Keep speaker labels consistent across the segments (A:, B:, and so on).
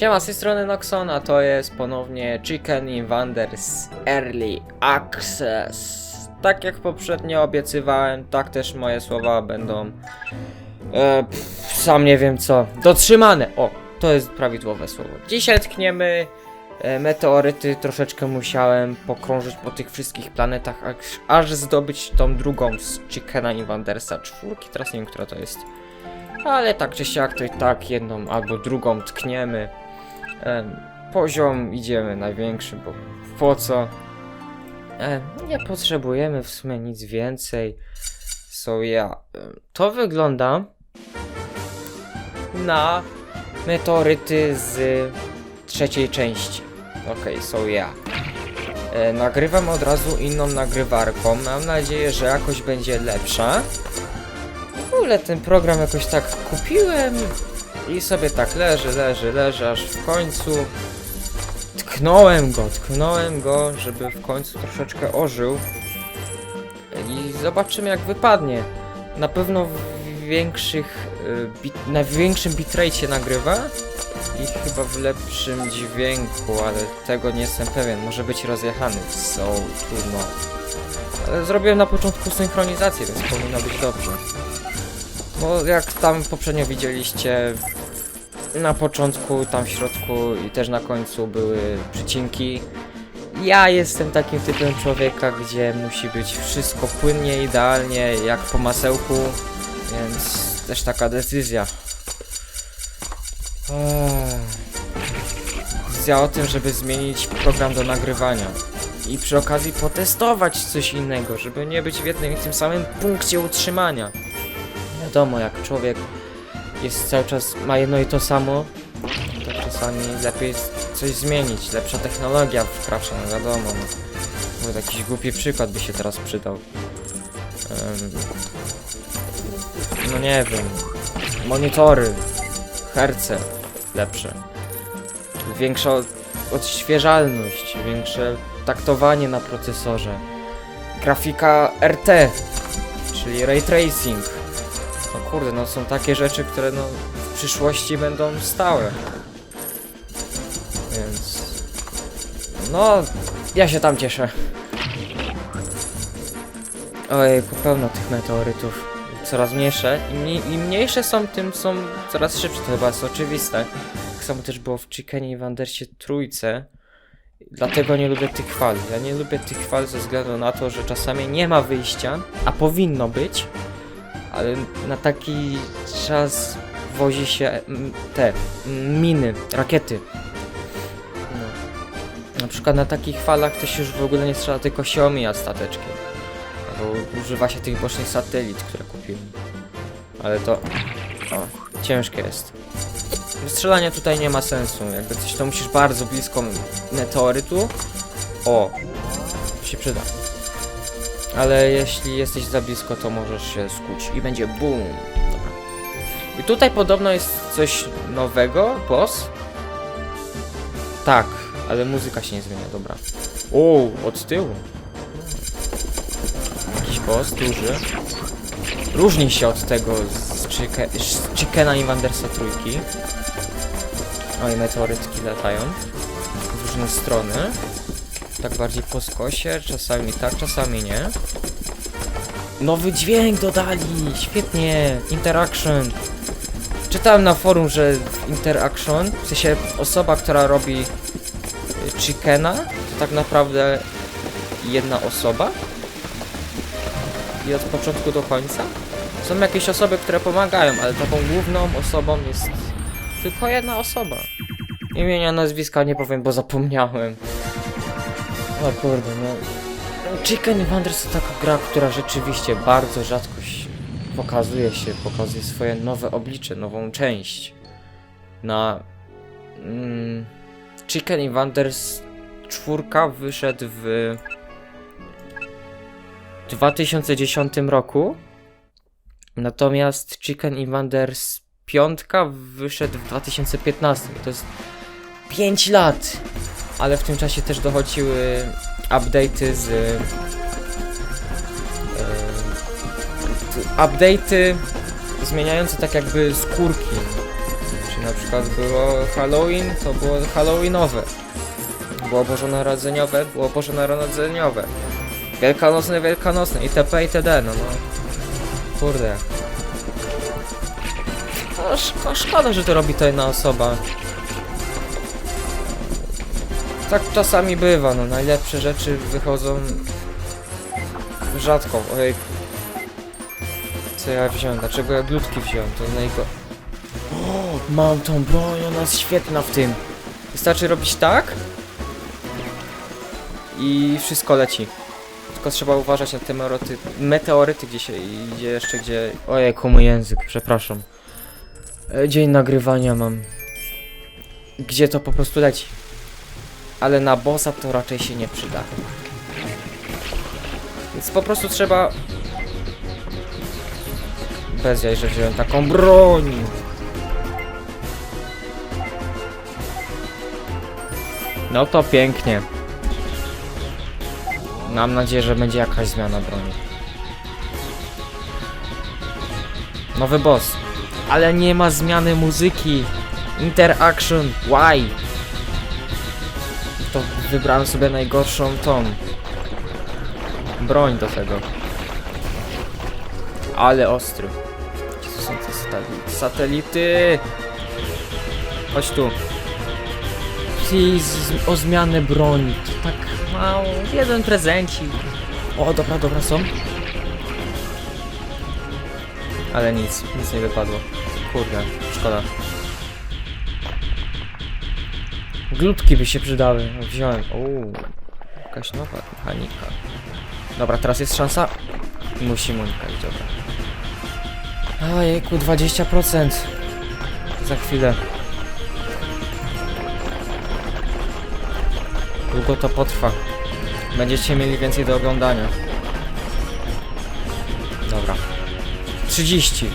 A: Siema, z tej strony Noxon, a to jest ponownie Chicken Invaders Early Access. Tak jak poprzednio obiecywałem, tak też moje słowa będą... E, pff, sam nie wiem co. Dotrzymane! O, to jest prawidłowe słowo. Dzisiaj tkniemy e, meteoryty. Troszeczkę musiałem pokrążyć po tych wszystkich planetach, aż, aż zdobyć tą drugą z Chickena Invadersa czwórki. Teraz nie wiem, która to jest. Ale tak czy siak to i tak jedną albo drugą tkniemy. Poziom idziemy największy, bo po co? Nie potrzebujemy w sumie nic więcej. So ja. em, To wygląda na meteoryty z trzeciej części. Okej, so ja. E, nagrywam od razu inną nagrywarką. Mam nadzieję, że jakoś będzie lepsza. W ogóle ten program jakoś tak kupiłem i sobie tak leży, leży, leży, aż w końcu tknąłem go, tknąłem go, żeby w końcu troszeczkę ożył i zobaczymy jak wypadnie. Na pewno w większych, y, bit, na większym bitrate nagrywa i chyba w lepszym dźwięku, ale tego nie jestem pewien, może być rozjechany, so trudno. Ale zrobiłem na początku synchronizację, więc powinno być dobrze. Bo jak tam poprzednio widzieliście, na początku, tam w środku i też na końcu były przycinki. Ja jestem takim typem człowieka, gdzie musi być wszystko płynnie, idealnie, jak po masełku, więc też taka decyzja. Ech. Decyzja o tym, żeby zmienić program do nagrywania. I przy okazji potestować coś innego, żeby nie być w jednym i tym samym punkcie utrzymania wiadomo, jak człowiek jest cały czas, ma jedno i to samo, to czasami lepiej jest coś zmienić. Lepsza technologia wkracza, no wiadomo. No. Jakiś głupi przykład by się teraz przydał. Em, no nie wiem. Monitory, herce lepsze. Większa odświeżalność, większe taktowanie na procesorze. Grafika RT, czyli ray tracing. Kurde, no są takie rzeczy, które no w przyszłości będą stałe. Więc... No, ja się tam cieszę. Ojejku, pełno tych meteorytów. Coraz mniejsze. Im, mniej, Im mniejsze są, tym są coraz szybsze. To chyba jest oczywiste. Tak samo też było w Chickenie i Wandersie trójce. Dlatego nie lubię tych fal. Ja nie lubię tych fal ze względu na to, że czasami nie ma wyjścia, a powinno być ale na taki czas wozi się mm, te mm, miny, rakiety. No. Na przykład na takich falach to się już w ogóle nie strzela, tylko się omija stateczkiem. Bo używa się tych bocznych satelit, które kupiłem. Ale to... O, ciężkie jest. Strzelanie tutaj nie ma sensu. Jakby coś to musisz bardzo blisko meteorytu. O! To się przyda. Ale jeśli jesteś za blisko, to możesz się skuć i będzie boom. I tutaj podobno jest coś nowego, boss. Tak, ale muzyka się nie zmienia, dobra. O, od tyłu. Jakiś boss duży. Różni się od tego z, z Chickena Invandersa trójki. Oj, meteorytki latają w różne strony. Tak bardziej po skosie, czasami tak, czasami nie. Nowy dźwięk dodali! Świetnie! Interaction! Czytałem na forum, że Interaction, w sensie osoba, która robi y, Chickena, to tak naprawdę jedna osoba. I od początku do końca. Są jakieś osoby, które pomagają, ale taką główną osobą jest tylko jedna osoba. Imienia, nazwiska nie powiem, bo zapomniałem. O kurde, no. Chicken Wonders to taka gra, która rzeczywiście bardzo rzadko pokazuje się, pokazuje swoje nowe oblicze, nową część. Na mm, Chicken Wonders 4 wyszedł w 2010 roku. Natomiast Chicken Invaders 5 wyszedł w 2015. To jest 5 lat! Ale w tym czasie też dochodziły update'y z... E, update'y zmieniające tak jakby skórki. Czyli na przykład było Halloween, to było Halloweenowe. Było bożonarodzeniowe, było bożonarodzeniowe. Wielkanocne, wielkanocne, itp. itd. No, no. Kurde. No, sz- szkoda, że to robi to jedna osoba. Tak czasami bywa, no najlepsze rzeczy wychodzą rzadko. Ojej. Co ja wziąłem? Dlaczego ja glutki wziąłem? To najgo... O, mam tą broń, ona jest świetna w tym. Wystarczy robić tak i wszystko leci. Tylko trzeba uważać na te meteoryty, meteoryty gdzie się idzie jeszcze gdzie... Ojejku, mój język, przepraszam. E, Dzień nagrywania mam. Gdzie to po prostu leci. Ale na bossa to raczej się nie przyda. Więc po prostu trzeba... Bez jaj, że wziąłem taką broń. No to pięknie. Mam nadzieję, że będzie jakaś zmiana broni. Nowy boss. Ale nie ma zmiany muzyki. Interaction. Why? Wybrałem sobie najgorszą tą. Broń do tego. Ale ostry. Gdzie to są te satelity? Satelity! Chodź tu. Please, o zmianę broni. To tak mało. Jeden prezencik. O, dobra, dobra, są. Ale nic, nic nie wypadło. Kurde, szkoda. Glutki by się przydały. Wziąłem. Uuu, jakaś nowa mechanika. Dobra, teraz jest szansa. Musimy unikać, dobra. Ojejku, 20%. Za chwilę. Długo to potrwa. Będziecie mieli więcej do oglądania. Dobra. 30.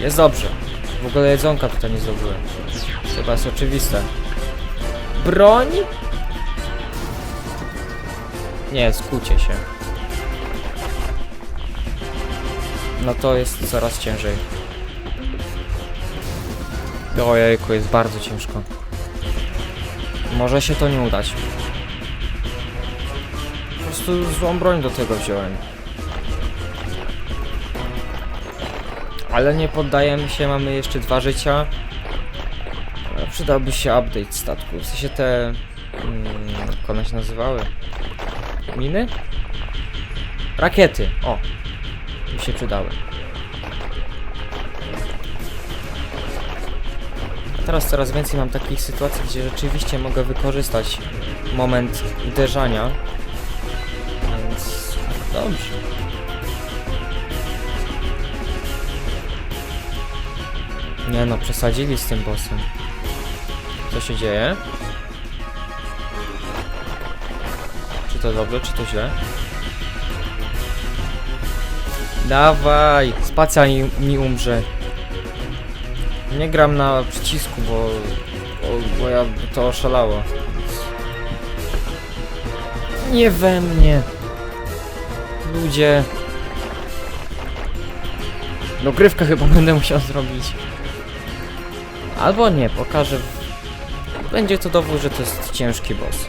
A: Jest dobrze. W ogóle jedzonka tutaj nie zdobyłem. Chyba jest oczywiste. Broń? Nie, skucie się. No to jest coraz ciężej. Ojejku, jest bardzo ciężko. Może się to nie udać. Po prostu złą broń do tego wziąłem. Ale nie poddajemy się, mamy jeszcze dwa życia. Przydałby się update statku. W sensie te... Mm, jak one się nazywały? Miny? Rakiety, o! Mi się przydały. Teraz coraz więcej mam takich sytuacji, gdzie rzeczywiście mogę wykorzystać moment uderzania. Więc dobrze. Nie no, przesadzili z tym bossem. Co się dzieje? Czy to dobrze, czy to źle? Dawaj! Spacja mi, umrze. Nie gram na przycisku, bo, bo, bo ja to oszalało. Nie we mnie. Ludzie. Dogrywkę chyba będę musiał zrobić. Albo nie, pokażę. Będzie to dowód, że to jest ciężki boss.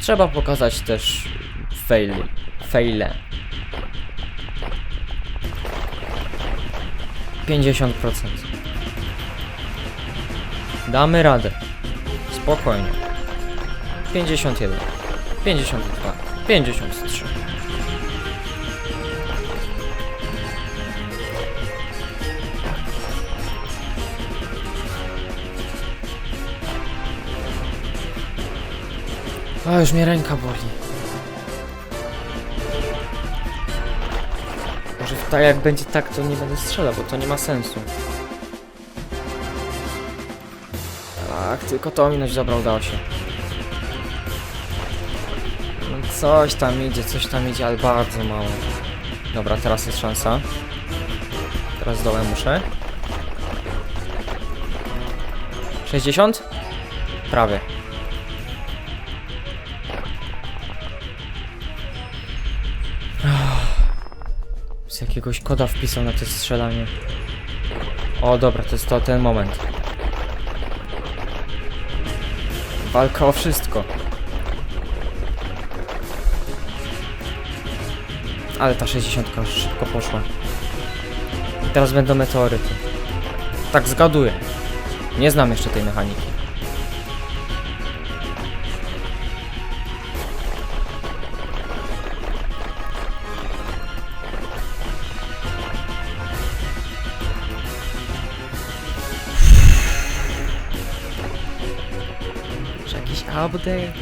A: Trzeba pokazać też faily. Faile. 50%. Damy radę. Spokojnie. 51. 52. 53. A już mnie ręka boli. Może tak jak będzie tak, to nie będę strzelał, bo to nie ma sensu. Tak, tylko to ominąć, dobra, udało się. No coś tam idzie, coś tam idzie, ale bardzo mało. Dobra, teraz jest szansa. Teraz dołem muszę. 60? Prawie. Jakiegoś koda wpisał na to strzelanie. O, dobra, to jest to ten moment. Walka o wszystko. Ale ta 60 szybko poszła. I teraz będą meteoryty. Tak zgaduję. Nie znam jeszcze tej mechaniki. Jakiś update?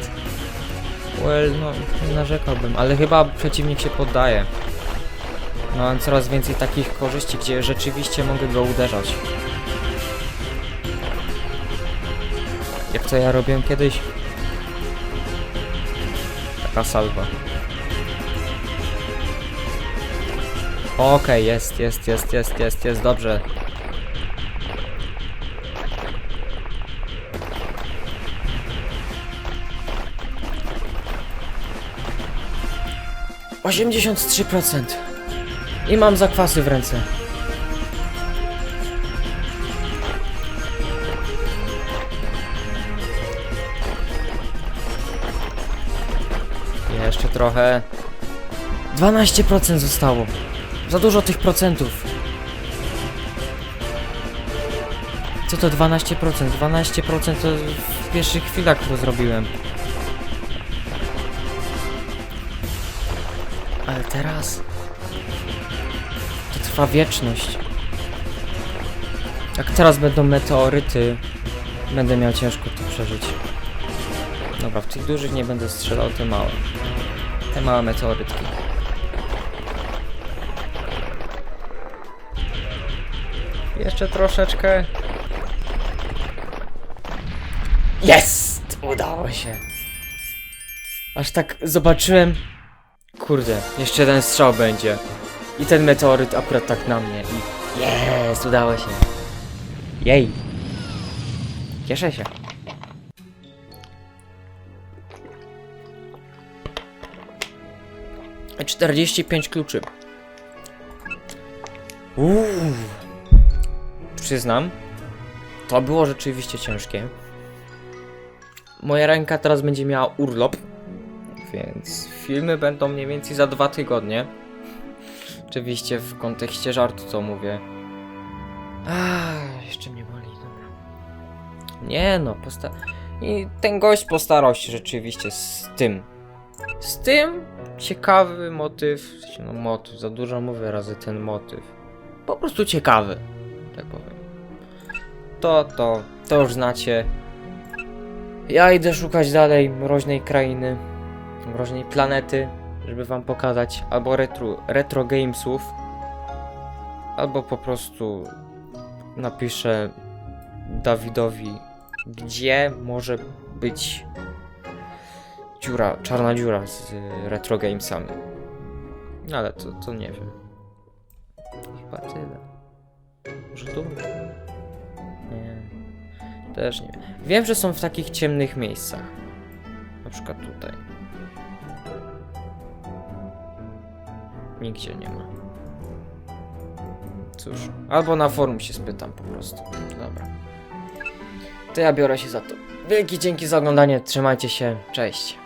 A: Well, no, nie narzekałbym, ale chyba przeciwnik się poddaje. No, mam coraz więcej takich korzyści, gdzie rzeczywiście mogę go uderzać. Jak to ja robiłem kiedyś? Taka salwa. Okej, jest, jest, jest, jest, jest, jest, dobrze. Osiemdziesiąt trzy procent. I mam zakwasy w ręce. Jeszcze trochę. 12% zostało. Za dużo tych procentów. Co to 12%? 12% to w pierwszych chwilach to zrobiłem. Teraz... To trwa wieczność. Jak teraz będą meteoryty, będę miał ciężko to przeżyć. Dobra, w tych dużych nie będę strzelał, te małe. Te małe meteorytki. Jeszcze troszeczkę. Jest! Udało się. Aż tak zobaczyłem. Kurde, jeszcze jeden strzał będzie. I ten meteoryt akurat tak na mnie. I jest, udało się. Jej. Cieszę się. Czterdzieści pięć kluczy. Uuu. Przyznam, to było rzeczywiście ciężkie. Moja ręka teraz będzie miała urlop, więc filmy będą mniej więcej za dwa tygodnie. Oczywiście w kontekście żartu to mówię. Jeszcze mnie boli, dobra. Nie no, posta... I ten gość postarał się rzeczywiście z tym. Z tym ciekawy motyw, no motyw, za dużo mówię razy ten motyw. Po prostu ciekawy, tak powiem. To, to, to już znacie. Ja idę szukać dalej mroźnej krainy, mroźnej planety, żeby wam pokazać albo retro, retro gamesów, albo po prostu napiszę Dawidowi, gdzie może być dziura, czarna dziura z retro gamesami. No Ale to, to nie wiem. Chyba tyle. Może tu? Nie. Też nie. Wiem, że są w takich ciemnych miejscach. Na przykład tutaj. Nigdzie nie ma. Cóż, albo na forum się spytam po prostu. Dobra. To ja biorę się za to. Wielkie dzięki za oglądanie, trzymajcie się, cześć.